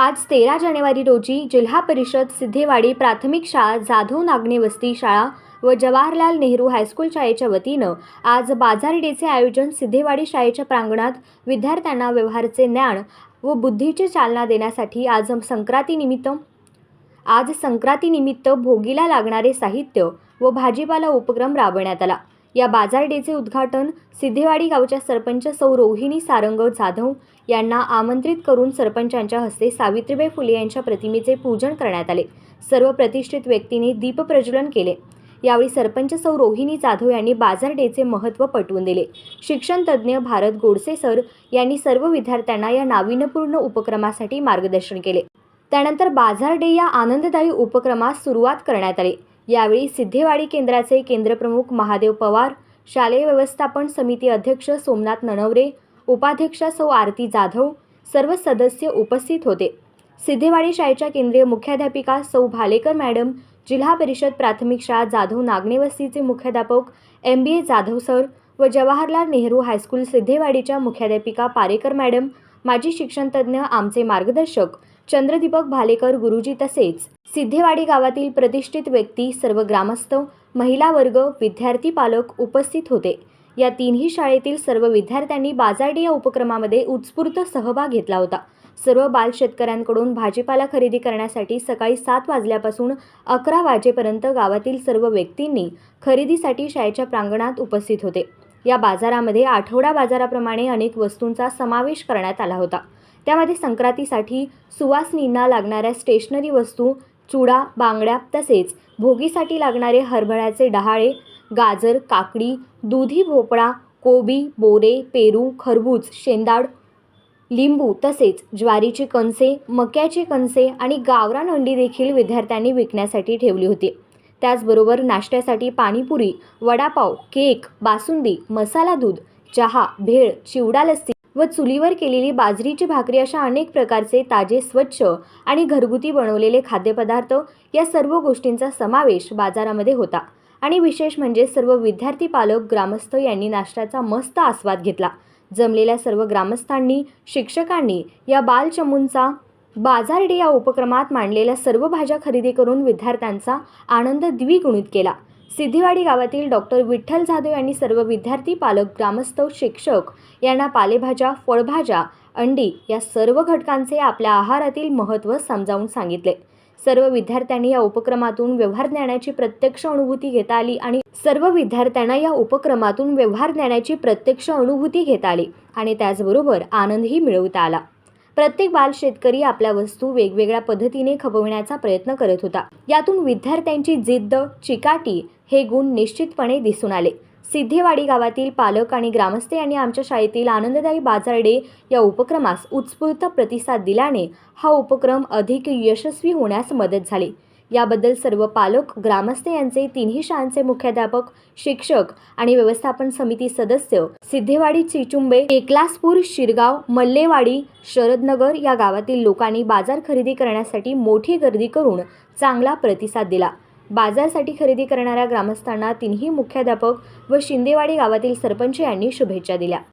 आज तेरा जानेवारी रोजी जिल्हा परिषद सिद्धेवाडी प्राथमिक शाळा जाधव नागणे वस्ती शाळा व जवाहरलाल नेहरू हायस्कूल शाळेच्या वतीनं आज बाजार डेचे आयोजन सिद्धेवाडी शाळेच्या प्रांगणात विद्यार्थ्यांना व्यवहारचे ज्ञान व बुद्धीची चालना देण्यासाठी आज संक्रांतीनिमित्त आज संक्रांतीनिमित्त भोगीला लागणारे साहित्य व भाजीपाला उपक्रम राबवण्यात आला. या बाजार डेचे उद्घाटन सिद्धेवाडी गावच्या सरपंच सौ रोहिणी सारंग जाधव यांना आमंत्रित करून सरपंचांच्या हस्ते सावित्रीबाई फुले यांच्या प्रतिमेचे पूजन करण्यात आले. सर्व प्रतिष्ठित व्यक्तींनी दीपप्रज्वलन केले. यावेळी सरपंच सौ रोहिणी जाधव यांनी बाजार डेचे महत्त्व पटवून दिले. शिक्षण तज्ज्ञ भारत गोडसे सर यांनी सर्व विद्यार्थ्यांना या नाविन्यपूर्ण उपक्रमासाठी मार्गदर्शन केले. त्यानंतर बाजार डे या आनंददायी उपक्रमास सुरुवात करण्यात आली. यावेळी सिद्धेवाडी केंद्राचे केंद्रप्रमुख महादेव पवार शालेय व्यवस्थापन समिती अध्यक्ष सोमनाथ नणवरे उपाध्यक्षा सौ आरती जाधव सर्व सदस्य उपस्थित होते. सिद्धेवाडी शाळेच्या केंद्रीय मुख्याध्यापिका सौ भालेकर मॅडम जिल्हा परिषद प्राथमिक शाळा जाधव नागणेवस्तीचे मुख्याध्यापक M B A Jadhav sir व जवाहरलाल नेहरू हायस्कूल सिद्धेवाडीच्या मुख्याध्यापिका पारेकर मॅडम माजी शिक्षणतज्ज्ञ आमचे मार्गदर्शक चंद्रदीपक भालेकर गुरुजी तसेच सिद्धेवाडी गावातील प्रतिष्ठित व्यक्ती सर्व ग्रामस्थ महिला वर्ग विद्यार्थी पालक उपस्थित होते. या तिन्ही शाळेतील सर्व विद्यार्थ्यांनी बाजारडी या उपक्रमामध्ये उत्स्फूर्त सहभाग घेतला होता. सर्व बाल शेतकऱ्यांकडून भाजीपाला खरेदी करण्यासाठी सकाळी सात वाजल्यापासून अकरा वाजेपर्यंत गावातील सर्व व्यक्तींनी खरेदीसाठी शाळेच्या प्रांगणात उपस्थित होते. या बाजारामध्ये आठवडा बाजाराप्रमाणे अनेक वस्तूंचा समावेश करण्यात आला होता. त्यामध्ये संक्रांतीसाठी सुवासनींना लागणाऱ्या स्टेशनरी वस्तू चुडा बांगड्या तसेच भोगीसाठी लागणारे हरभऱ्याचे डहाळे गाजर काकडी दुधी भोपळा कोबी बोरे पेरू खरबूज शेंदाड लिंबू तसेच ज्वारीची कणसे मक्याची कणसे आणि गावरान अंडी देखील विद्यार्थ्यांनी विकण्यासाठी ठेवली होती. त्याचबरोबर नाश्त्यासाठी पाणीपुरी वडापाव केक बासुंदी मसाला दूध चहा भेळ चिवडा लस्सी व चुलीवर केलेली बाजरीची भाकरी अशा अनेक प्रकारचे ताजे स्वच्छ आणि घरगुती बनवलेले खाद्यपदार्थ या सर्व गोष्टींचा समावेश बाजारामध्ये होता. आणि विशेष म्हणजे सर्व विद्यार्थी पालक ग्रामस्थ यांनी नाश्त्याचा मस्त आस्वाद घेतला. जमलेल्या सर्व ग्रामस्थांनी शिक्षकांनी या बालचमूंचा बाजार डे या उपक्रमात मांडलेल्या सर्व भाज्या खरेदी करून विद्यार्थ्यांचा आनंद द्विगुणित केला. सिद्धीवाडी गावातील डॉक्टर विठ्ठल जाधव यांनी सर्व विद्यार्थी पालक ग्रामस्थ शिक्षक यांना पालेभाज्या फळभाज्या अंडी या सर्व घटकांचे आपल्या आहारातील महत्त्व समजावून सांगितले. सर्व विद्यार्थ्यांनी या उपक्रमातून व्यवहार ज्ञानाची प्रत्यक्ष अनुभूती घेता आली आणि सर्व विद्यार्थ्यांना या उपक्रमातून व्यवहार ज्ञानाची प्रत्यक्ष अनुभूती घेता आली आणि त्याचबरोबर आनंदही मिळवता आला. प्रत्येक बाल शेतकरी आपल्या वस्तू वेगवेगळ्या पद्धतीने खपविण्याचा प्रयत्न करत होता. यातून विद्यार्थ्यांची जिद्द चिकाटी हे गुण निश्चितपणे दिसून आले. सिद्धेवाडी गावातील पालक आणि ग्रामस्थ यांनी आमच्या शाळेतील आनंददायी बाजार डे या उपक्रमास उत्स्फूर्त प्रतिसाद दिल्याने हा उपक्रम अधिक यशस्वी होण्यास मदत झाली. याबद्दल सर्व पालक ग्रामस्थ यांचे तिन्ही शाळांचे मुख्याध्यापक शिक्षक आणि व्यवस्थापन समिती सदस्य सिद्धेवाडी चिचुंबे एकलासपूर शिरगाव मल्लेवाडी शरदनगर या गावातील लोकांनी बाजार खरेदी करण्यासाठी मोठी गर्दी करून चांगला प्रतिसाद दिला. बाजारसाठी खरेदी करणाऱ्या ग्रामस्थांना तिन्ही मुख्याध्यापक व शिंदेवाडी गावातील सरपंच यांनी शुभेच्छा दिल्या.